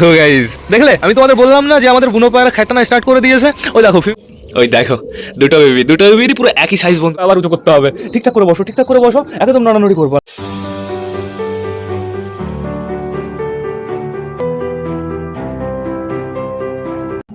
তো গাইজ দেখলে? আমি তোমাদের বললাম না যে আমাদের বুনো পায়রা খেটানা স্টার্ট করে দিয়েছে। ওই দেখো ওই দেখো দুটো বেবি দুটো বেবিরই পুরো একই সাইজ বন্ধু। আবার উঁচু করতে হবে। ঠিকঠাক করে বসো ঠিকঠাক করে বসো একদম নড়ানড়ি করব।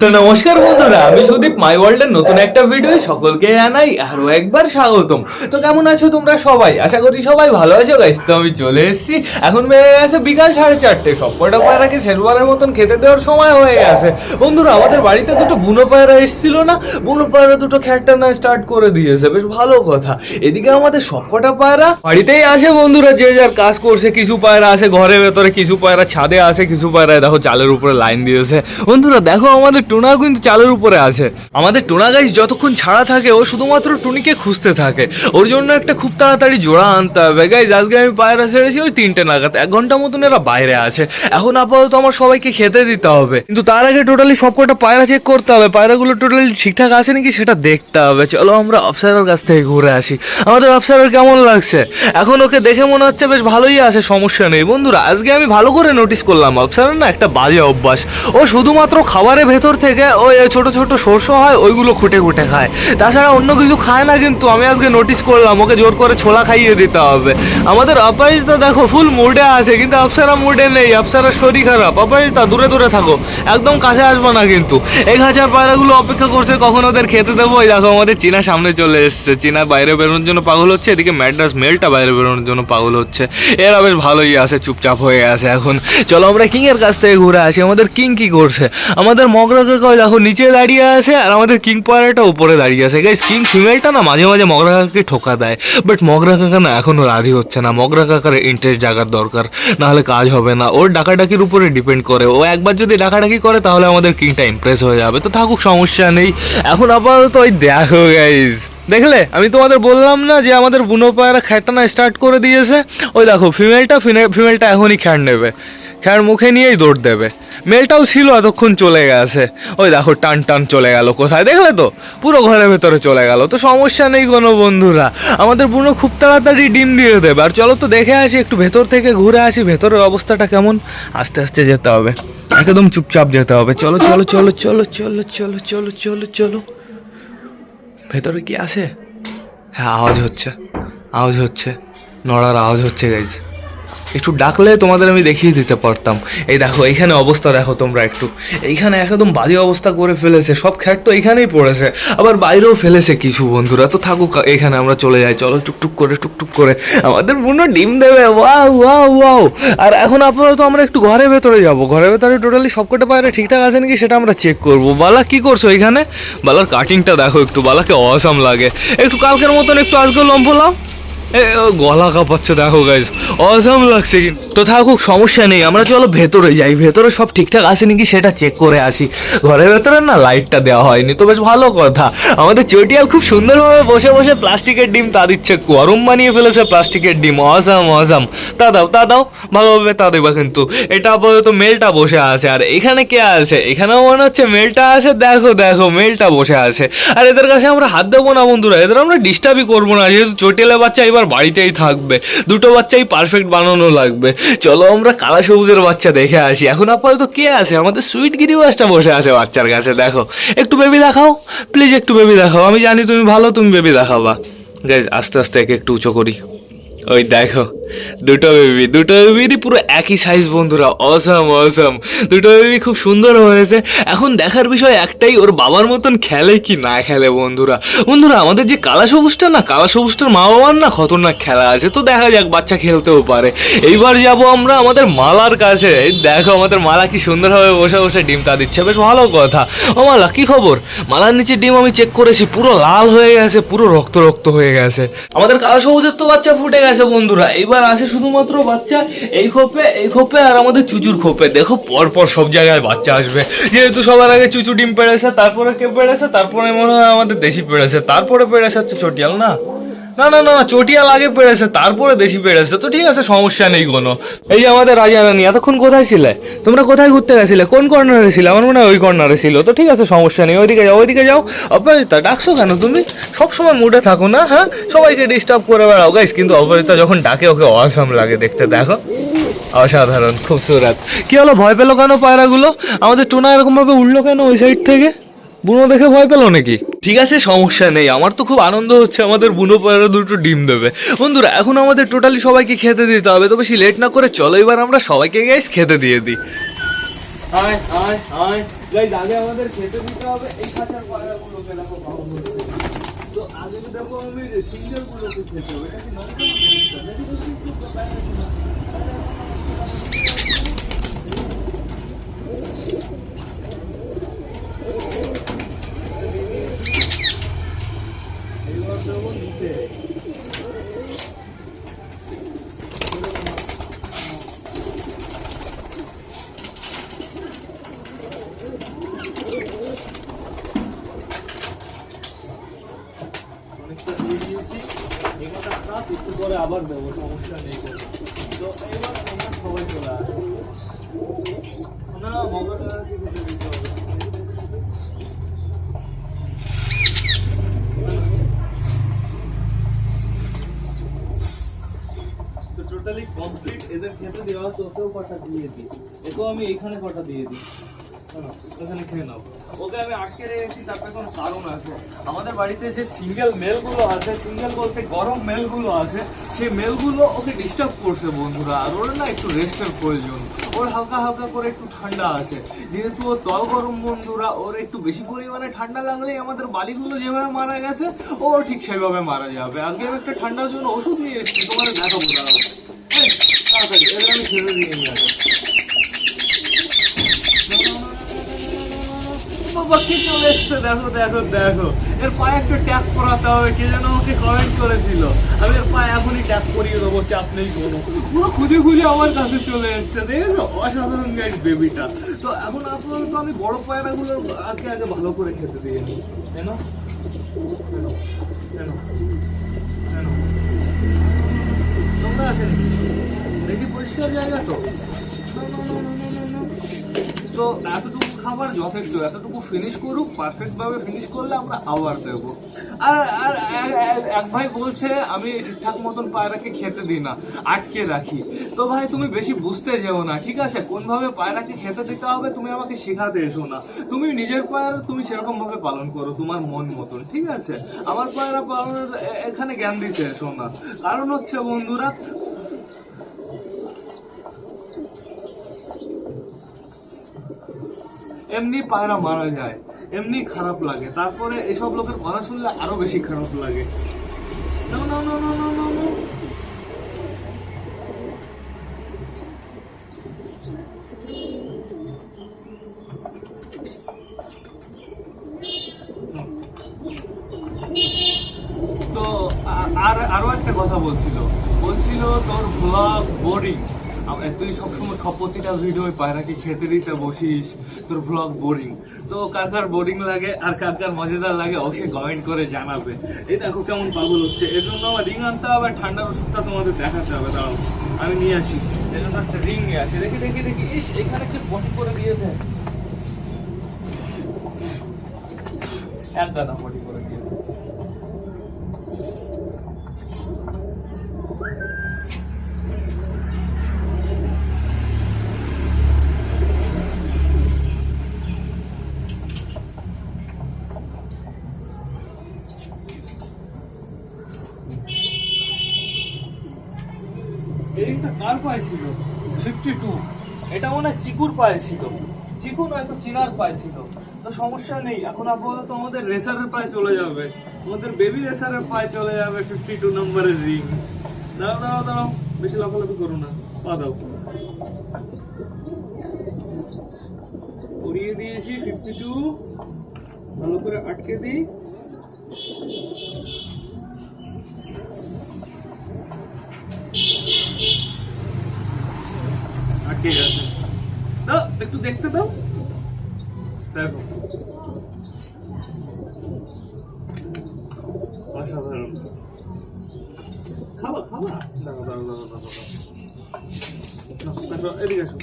তো নমস্কার বন্ধুরা, আমি সুদীপ মাই ওয়ার্ল্ডের নতুন একটা ভিডিও সকলকে জানাই আরও একবার স্বাগতম। তো কেমন আছো তোমরা সবাই? আশা করি সবাই ভালো আছো। গাইস তো আমি চলে এসেছি। এখন বেড়ে গেছে বিকাল সাড়ে চারটে। সব কটা পায়রাকে শেষবারের মতন খেতে দেওয়ার সময় হয়ে গেছে। বন্ধুরা, আমাদের বাড়িতে দুটো বুনো পায়রা এসেছিল না? বুনো পায়রা দুটো খ্যাটটা না স্টার্ট করে দিয়েছে। বেশ ভালো কথা। এদিকে আমাদের সবকটা পায়রা বাড়িতেই আছে বন্ধুরা। যে যার কাজ করছে, কিছু পায়রা আছে ঘরের ভেতরে, কিছু পায়রা ছাদে আছে, কিছু পায়রা দেখো চালের উপরে লাইন দিয়েছে। বন্ধুরা, দেখো আমাদের টুনা কিন্তু চালের উপরে আছে। আমাদের টোনা গাছ যতক্ষণ ছাড়া থাকে, ও শুধুমাত্র টুনিকে খুঁজতে থাকে। ওর জন্য একটা খুব তাড়াতাড়ি জোড়া আনতে হবে। গাইজ আজকে আমি পায়রা ছেড়েছি ওই তিনটে নাগাদ। এক ঘণ্টা মতন এরা বাইরে আছে। এখন আপাতত আমার সবাইকে খেতে দিতে হবে। কিন্তু তার আগে টোটালি সবকটা পায়রা চেক করতে হবে। পায়রাগুলো টোটালি ঠিকঠাক আছে নাকি সেটা দেখতে হবে। চলো আমরা অফসারের কাছ থেকে ঘুরে আসি। আমাদের অফসারের কেমন লাগছে? এখন ওকে দেখে মনে হচ্ছে বেশ ভালোই আছে, সমস্যা নেই। বন্ধুরা, আজকে আমি ভালো করে নোটিস করলাম অফসারের না একটা বাজে অভ্যাস। ও শুধুমাত্র খাবারের ভেতর থেকে ওই ছোট ছোট শস্য হয়, ওইগুলো খুঁটে খুঁটে খায়। তাছাড়া অন্য কিছু খায় না কিন্তু আমি আজকে নোটিস করলাম, ওকে জোর করে ছোলা খাইয়ে দিতে হবে। আমাদের অপাইজটা দেখো ফুল মুডে আছে, কিন্তু অপসারা মুডে নেই অপসারার শরীর খারাপ। অপাইজটা দূরে দূরে থাকো, একদম কাছে আসব না কিন্তু। এক হাজার পায়রাগুলো অপেক্ষা করছে, কখন ওদের খেতে দেবো? ওই দেখো আমাদের চীনা সামনে চলে এসছে। চীনা বাইরে বেরোনোর জন্য পাগল হচ্ছে, এদিকে ম্যাড্রাস মেলটা বাইরে বেরোনোর জন্য পাগল হচ্ছে। এরা বেশ ভালোই আছে, চুপচাপ হয়ে আছে এখন। চলো আমরা কিং এর কাছ থেকে ঘুরে আসি, আমাদের কিং কি করছে? আমাদের মগরা কাকা দেখো, নিচে দাঁড়িয়ে আছে আর আমাদের কিং পায়রাটা উপরে দাঁড়িয়ে আছে। গাইস কিং ফিমেলটা না মাঝে মাঝে মগরা কাকাকে ঠোকা দেয়। বাট মগরা কাকা না এখনও রাজি হচ্ছে না। মগরা কাকার ইন্টারেস্ট জাগার দরকার, নাহলে কাজ হবে না। ওর ডাকাডাকির উপরে ডিপেন্ড করে। ও একবার যদি ডাকাডাকি করে, তাহলে আমাদের কিংটা ইমপ্রেস হয়ে যাবে। তো থাকুক, সমস্যা নেই। এখন আপাতত ওই দেখো গাইজ দেখলে? আমি তোমাদের বললাম না যে আমাদের বুনো পায়রা খ্যাটানা স্টার্ট করে দিয়েছে। ওই দেখো ফিমেলটা ফিমেলটা এখনই খ্যাট নেবে। খ্যার মুখে নিয়েই দৌড় দেবে। মেলটাও ছিল এতক্ষণ চলে গেছে। ওই দেখো, টান টান চলে গেল কোথায়? দেখলে তো? পুরো ঘরের ভেতরে চলে গেল। তো সমস্যা নেই কোনো বন্ধুরা। আমাদের বুনো খুব তাড়াতাড়ি ডিম দিয়ে দেবে। আর চলো তো দেখে আসি, একটু ভেতর থেকে ঘুরে আসি, ভেতরের অবস্থাটা কেমন? আস্তে আস্তে যেতে হবে। একদম চুপচাপ যেতে হবে। চলো চলো চলো চলো চলো চলো চলো চলো চলো। ভেতরে কি আছে? হ্যাঁ আওয়াজ হচ্ছে। আওয়াজ হচ্ছে। নড়ার আওয়াজ হচ্ছে গাইজ একটু ডাকলে তোমাদের আমি দেখিয়ে দিতে পারতাম। এই দেখো, এইখানে অবস্থা দেখো তোমরা একটু। এইখানে একদম বাজে অবস্থা করে ফেলেছে, সব খ্যাট তো এইখানেই পড়েছে। আবার বাইরেও ফেলেছে কিছু বন্ধুরা, তো থাকুক, এখানে আমরা চলে যাই। চলো, টুকটুক করে টুকটুক করে। আমাদের বুনো ডিম দেবে, ওয়াও ওয়াও ওয়াও। আর এখন আপাতত আমরা একটু ঘরের ভেতরে যাব। ঘরের ভেতরে টোটালি সবকটা পায়রা ঠিকঠাক আছে নাকি সেটা আমরা চেক করব। বালা, কি করছ এখানে বালার কাটিংটা দেখো একটু, বালাকে অসাম লাগে। একটু কালকের মতন একটু আজকে লম্ফলাম গলা কাঁপাচ্ছে, দেখো গাইজ অসাম লাগছে কিন্তু। তো থাকুক, সমস্যা নেই, আমরা চলো ভেতরে যাই, ভেতরে সব ঠিকঠাক আছে নাকি সেটা চেক করে আসি। ঘরের ভেতরে না লাইটটা দেওয়া হয়নি, তো বেশ ভালো কথা। আমাদের চটিয়াল খুব সুন্দরভাবে বসে বসে প্লাস্টিকের ডিম তা দিচ্ছে গরম বানিয়ে ফেলেছে প্লাস্টিকের ডিম, অসাম অসাম। তা দাও তা দাও, ভালোভাবে তা দেবা কিন্তু। এটা আপাতত মেলটা বসে আছে, আর এখানে কে আছে? এখানেও মনে হচ্ছে মেলটা আছে, দেখো দেখো মেলটা বসে আছে। আর এদের কাছে আমরা হাত দেবো না বন্ধুরা, এদের আমরা ডিস্টার্বই করব না, যেহেতু চটিয়ালের বাচ্চা এবার বাড়িতেই থাকবে। দুটো বাচ্চাই পারফেক্ট বানানো লাগবে। চলো আমরা কালা সবুজের বাচ্চা দেখে আসি। এখন আপাতত কে আছে? আমাদের সুইট গিরিবাসটা বসে আছে বাচ্চার কাছে, দেখো। একটু বেবি দেখাও। প্লিজ একটু বেবি দেখাও। আমি জানি তুমি ভালো, তুমি বেবি দেখাবা। গাইজ আস্তে আস্তে একে একটু উঁচু করি। ওই দেখো, দুটো বেবি দুটো বেবিরই পুরো একই সাইজ বন্ধুরা অসাম অসাম দুটো বেবি খুব সুন্দর হয়েছে। এখন দেখার বিষয় একটাই, ওর বাবার মতন খেলে কি না খেলে বন্ধুরা? বন্ধুরা, আমাদের যে কালা সবুজটা না কালা সবুজটার মা বাবার না খতরনাক খেলা আছে, তো দেখা যাক বাচ্চা খেলতেও পারে। এইবার যাব আমরা আমাদের মালার কাছে। দেখো, আমাদের মালা কি সুন্দরভাবে বসে বসে ডিম তা দিচ্ছে। বেশ ভালো কথা। ও মালা, কি খবর? মালার নিচে ডিম আমি চেক করেছি, পুরো লাল হয়ে গেছে, পুরো রক্ত রক্ত হয়ে গেছে। আমাদের কালো সবুজের তো বাচ্চা ফুটে গেছে। বন্ধুরা, এবার আছে শুধুমাত্র বাচ্চা এই খোপে এই খোপে আর আমাদের চুচুর খোপে। দেখো, পরপর পর সব জায়গায় বাচ্চা আসবে। যেহেতু সবার আগে চুচু ডিম পেড়েছে, তারপরে কে পেড়েছে, তারপরে মনে হয় আমাদের দেশি পেড়েছে, তারপরে পেড়েছে হচ্ছে চটিয়াল, না? না না না চটিয়াল আগে পেড়েছে, তারপরে দেশি পেড়েছে, তো ঠিক আছে, সমস্যা নেই কোনো। এই যে আমাদের রাজা রানী, এতক্ষণ কোথায় ছিলে? তোমরা কোথায় ঘুরতে গেছিলে? কোন কর্নারে ছিলে? আমার মনে হয় ওই কর্নারে ছিল, তো ঠিক আছে, সমস্যা নেই, ওইদিকে যাও ওইদিকে যাও। অপরাজিতা ডাকছো কেন তুমি? সবসময় মুডে থাকো না হ্যাঁ? সবাইকে ডিস্টার্ব করে বেড়াও গাইস কিন্তু অপরাজিতা যখন ডাকে, ওকে অসাম লাগে দেখতে, দেখো। অসাধারণ, খুবসুরাত। কি হলো, ভয় পেল কেন পায়রাগুলো? আমাদের টোনা এরকমভাবে উঠল কেন ওই সাইড থেকে? বুনো দেখে ভয় পেল নাকি? ঠিক আছে সমস্যা নেই। আমার তো খুব আনন্দ হচ্ছে আমাদের বুনো পায়রা দুটো ডিম দেবে। বন্ধুরা এখন আমাদের টোটালি সবাইকে খেতে দিতে হবে তো বেশি লেট না করে চলো এবার আমরা সবাইকে গাইস খেতে দিয়ে দিই। আয় আয় আয়। গাইস আগে আমাদের খেতে দিতে হবে এই খাঁচার পায়রাগুলোকে দেখো পাবো তো আগে দেখো আমি সিঙ্গেল গুলোকে খেতে হবে এটা কি নর্মাল অনেকটা দিয়ে দিয়েছি এখানে আবার সমস্যা নেই তো টোটালি কমপ্লিট এদের খেতে দেওয়া তোকেও কটা দিয়ে দিই। একেও আমি এখানে কটা দিয়ে দিই। ওখানে খেয়ে নাও। ওকে আমি আটকে রেখেছি তার পেছনে কারণ আছে। আমাদের বাড়িতে যে সিঙ্গেল মেলগুলো আছে সিঙ্গেল বলতে গরম মেলগুলো আছে সেই মেলগুলো ওকে ডিস্টার্ব করছে বন্ধুরা আর ওর না একটু রেস্টের প্রয়োজন। ওর হালকা হালকা করে একটু ঠান্ডা আছে। যেহেতু ওর তল গরম বন্ধুরা ওর একটু বেশি পরিমাণে ঠান্ডা লাগলেই আমাদের বালিগুলো যেভাবে মারা গেছে ও ঠিক সেভাবে মারা যাবে। আজকে আমি একটা ঠান্ডার জন্য ওষুধ নিয়ে এসেছি তোমার দেখাবো এই, তাড়াতাড়ি এদের আমি খেতে দিয়ে নিয়ে কি চলে এসছে দেখো দেখো দেখো। এর পায়ে একটু ট্যাপ করাতে হবে কে যেন ওকে কমেন্ট করেছিল। আমি এর পায়ে এখনই ট্যাপ করিয়ে দেবো চাপ নেই কোনো। পুরো খুঁজে খুঁজে আমার কাছে চলে এসছে দেখেছ? অসাধারণ গাইড বেবিটা তো এখন আপাতত আমি বড় পায়রাগুলো আগে আগে ভালো করে খেতে দিয়ে নিই। কেন? কেন? তোমরা আসেন দেখি পরিষ্কার জায়গা তো। না, না, না, না, না, না, না। তো এতটুকু খাবার যথেষ্ট, এতটুকু ফিনিশ করুক পারফেক্ট ভাবে ফিনিশ করলে আমরা আবার দেবো। আর আর এক ভাই বলছে, আমি ঠিকঠাক মতন পায়রাকে খেতে দিই না, আটকে রাখি। তো ভাই, তুমি বেশি বুঝতে যেও না, ঠিক আছে? কোন ভাবে পায়রাকে খেতে দিতে হবে তুমি আমাকে শেখাতে এসো না। তুমি নিজের পায়রা তুমি সেরকম ভাবে পালন করো, তোমার মন মতন, ঠিক আছে? আমার পায়রা পালনের এখানে জ্ঞান দিতে এসো না। কারণ হচ্ছে বন্ধুরা এমনি পায়রা মারা যায়, এমনি খারাপ লাগে। তারপরে এসব লোকের কথা শুনলে আরও বেশি খারাপ লাগে. তো আর, আরও একটা কথা বলছিল। বলছিল তোর ব্লগ বোরিং তুই সবসময় সপতিটা ভিডিও পায়রাকে খেতে দিতে বসিস, তোর ব্লগ বোরিং তো কার কার বোরিং লাগে আর কার কার মজাদার লাগে অবশ্যই কমেন্ট করে জানাবে। এই দেখো কেমন পাগল হচ্ছে। এর জন্য আমার রিং আনতে হবে, ঠান্ডার ওষুধটা তোমাদের দেখাতে হবে। দাঁড়াও, আমি নিয়ে আসি। এর জন্য একটা রিং নিয়ে আসি। দেখি দেখি দেখি। ইস, এখানে কি বটি করে দিয়েছে? এক দানা বটি করে দিয়েছে এইটা কার পায়ে ছিল? ফিফটি টু এটা মনে হয় চিকুর পায়ে ছিল। চিকু নয়তো চিনার পায়ে ছিল। তো সমস্যা নেই। এখন আপাতত আমাদের রেসারের পায়ে চলে যাবে। আমাদের বেবি রেসারের পায়ে চলে যাবে ফিফটি টু নম্বরের রিং দাঁড়াও দাঁড়াও দাঁড়াও। বেশি লাফালাফি করো না। পা দাও। উড়িয়ে দিয়েছি ফিফটি টু ভালো করে আটকে দিই। আটকে গেছে দাও একটু দেখতে দাও। দেখো। অসাধারণ। খাবা খাবা? তারপর এদিকে আসো।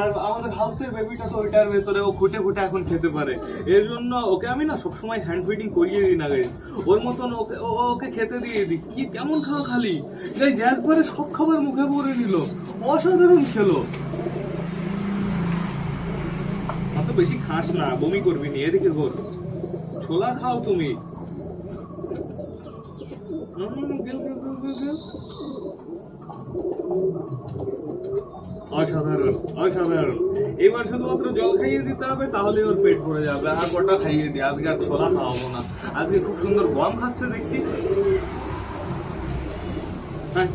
আর আমাদের হাউসের বেবিটা তো ওইটার ভেতরে ও খুঁটে খুঁটে এখন খেতে পারে। এর জন্য ওকে আমি না সবসময় হ্যান্ড ফিডিং করিয়ে দিই না গাইজ ওর মতন ওকে ওকে খেতে দিয়ে দিই। কি কেমন খাওয়া খালি? গাইজ একবারে সব খাবার মুখে ভরে নিল। অসাধারণ খেলো। অত বেশি খাস না বমি করবি নি এদিকে ঘোর। ছোলা খাও তুমি। অসাধারণ অসাধারণ। এবার শুধুমাত্র জল খাইয়ে দিতে হবে তাহলে ওর পেট ভরে যাবে। আর গোটা খাইয়ে দিই আজকে আর ছোলা খাওয়াবো না। আজকে খুব সুন্দর গম খাচ্ছে দেখছি। হ্যাঁ,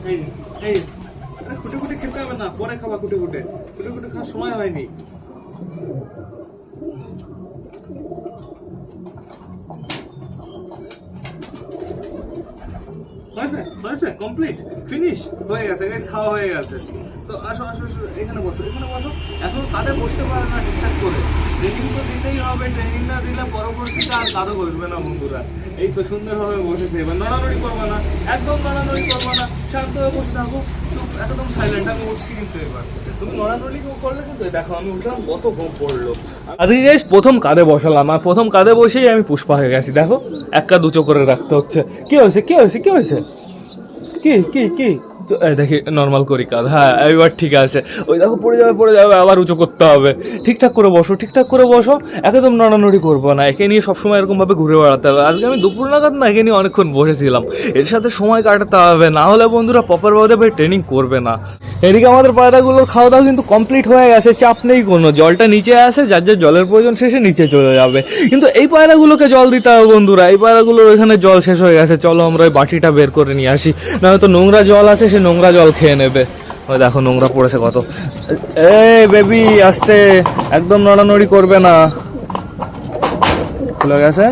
এই খুঁটে খুঁটে খেতে হবে না, পরে খাবা খুঁটে খুঁটে খুঁটে খুঁটে খাওয়ার সময় হয়নি। হয়েছে? কমপ্লিট ফিনিশ হয়ে গেছে গাইস খাওয়া হয়ে গেছে। তো আসো আসো এখানে বসো এখানে বসো। এখন কাঁধে বসতে পারে না ঠিকঠাক করে। ট্রেনিং তো দিতেই হবে ট্রেনিং না দিলে পরবর্তীতে আর কাঁধে বসবে না বন্ধুরা। এই তো সুন্দরভাবে বসেছে। এবার নড়ানড়ি করবে না, একদম নড়ানড়ি করবে না। শান্ত হয়ে বসে থাকো। একদম সাইলেন্ট আমি উঠছি কিন্তু এবার। তুমি নড়ানড়ি করলে কিন্তু দেখো আমি উঠলাম কত ঘুম পড়ল। আজকে গাইস প্রথম কাঁধে বসালাম আর প্রথম কাঁধে বসেই আমি পুষ্পা হয়ে গেছি। দেখো এক কাঁধ উঁচু করে রাখতে হচ্ছে। কি হয়েছে কি হয়েছে কি হয়েছে? কি কি কি? তো, দেখি নর্মাল করি কাজ। হ্যাঁ এবার ঠিক আছে। ওই দেখো পড়ে যাবে পড়ে যাবে আবার উঁচু করতে হবে। ঠিকঠাক করে বসো ঠিকঠাক করে বসো। একদম নড়ানড়ি করব না। একে নিয়ে সবসময় এরকমভাবে ঘুরে বেড়াতে হবে। আজকে আমি দুপুর নাগাদ না একে নিয়ে অনেকক্ষণ বসেছিলাম। এর সাথে সময় কাটাতে হবে। না হলে বন্ধুরা প্রপার ভাবে ট্রেনিং করবে না। এদিকে আমাদের পায়রাগুলোর খাওয়া দাওয়া কিন্তু কমপ্লিট হয়ে গেছে। চাপ নেই কোনো। জলটা নিচে আসে যার যার জলের প্রয়োজন শেষে নিচে চলে যাবে। কিন্তু এই পায়রাগুলোকে জল দিতে হবে বন্ধুরা। এই পায়রাগুলোর এখানে জল শেষ হয়ে গেছে। চলো আমরা ওই বাটিটা বের করে নিয়ে আসি। না হয়তো নোংরা জল আছে সে নোংরা জল খেয়ে নেবে। ওই দেখো নোংরা পড়েছে কত। এ বেবি, আসতে। একদম নড়ানড়ি করবে না। খুলে গেছে।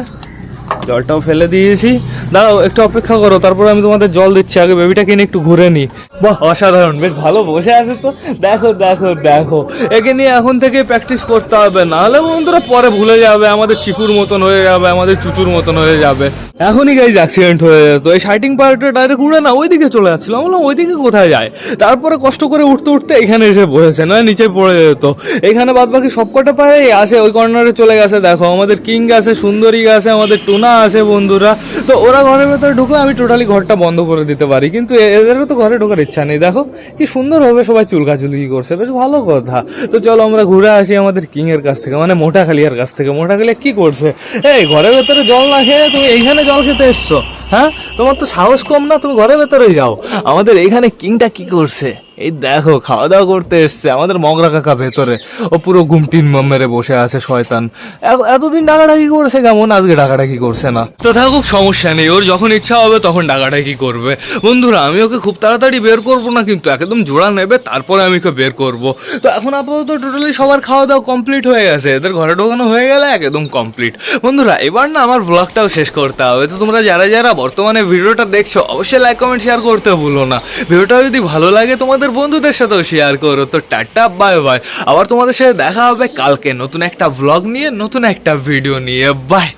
জলটাও ফেলে দিয়েছি। দাঁড়াও, একটু অপেক্ষা করো, তারপরে আমি তোমাদের জল দিচ্ছি। আগে বেবিটা নিয়ে একটু ঘুরে নি বাহ, অসাধারণ, বেশ ভালো, বসে আছে তো? দেখো দেখো দেখো। একে নিয়ে এখন থেকে প্র্যাকটিস করতে হবে। নাহলে বন্ধুরা পরে ভুলে যাবে, আমাদের চিকুর মতন হয়ে যাবে, আমাদের চুচুর মতন হয়ে যাবে। এখনই গাইজ অ্যাক্সিডেন্ট হয়ে যেত এই শাইটিং পার্টটা ডাইরেক্ট উড়ে না, ওইদিকে চলে যাচ্ছিল বললাম, ওইদিকে কোথায় যায়? তারপরে কষ্ট করে উঠতে উঠতে এখানে এসে বসেছে না নিচে পড়ে যেত। এখানে বাদ বাকি সব কটা পায়ে আসে, ওই কর্নারে চলে গেছে। দেখো, আমাদের কিং আছে, সুন্দরী আছে, আমাদের টুনা আছে, বন্ধুরা। তো ওরা ঘরের ভেতরে ঢুকলে আমি টোটালি ঘরটা বন্ধ করে দিতে পারি। কিন্তু এদেরও তো ঘরে ঢোকার ইচ্ছা নেই। দেখো, কি সুন্দরভাবে সবাই চুলকাচুলকি করছে। বেশ ভালো কথা। তো চলো আমরা ঘুরে আসি আমাদের কিং এর কাছ থেকে মানে মোটা খালিয়ার কাছ থেকে। মোটা খালিয়া কি করছে? এই, ঘরের ভেতরে জল না খেয়ে তুমি এইখানে জল খেতে এসছো হ্যাঁ? তোমার তো সাহস কম না, তুমি ঘরের ভেতরে যাও। আমাদের এইখানে কিংটা কি করছে? এই দেখো খাওয়া দাওয়া করতে এসছে, আমাদের মগরা কাকা ভেতরে। ও পুরো গুমটিন মেরে বসে আছে, শয়তান। এতদিন ডাকাডাকি করছে কেমন? আজকে ডাকাডাকি করছে না। তো থাকুক, সমস্যা নেই, ওর যখন ইচ্ছা হবে তখন ডাকাডাকি করবে। বন্ধুরা, আমি ওকে খুব তাড়াতাড়ি বের করব না, কিন্তু একদম জোড়া নেবে, তারপরে আমি ওকে বের করব। তো এখন আপাতত টোটালি সবার খাওয়া দাওয়া কমপ্লিট হয়ে গেছে, এদের ঘরে ঢোকানো হয়ে গেলে একদম কমপ্লিট। বন্ধুরা, এবার না আমার ব্লগটাও শেষ করতে হবে। তো তোমরা যারা যারা বর্তমানে ভিডিওটা দেখছ, অবশ্যই লাইক কমেন্ট শেয়ার করতে ভুলো না। ভিডিওটা যদি ভালো লাগে তোমাদের বন্ধুদের সাথেও শেয়ার করো। তো টাটা বাই বাই আবার তোমাদের সাথে দেখা হবে কালকে নতুন একটা ব্লগ নিয়ে, নতুন একটা ভিডিও নিয়ে। বাই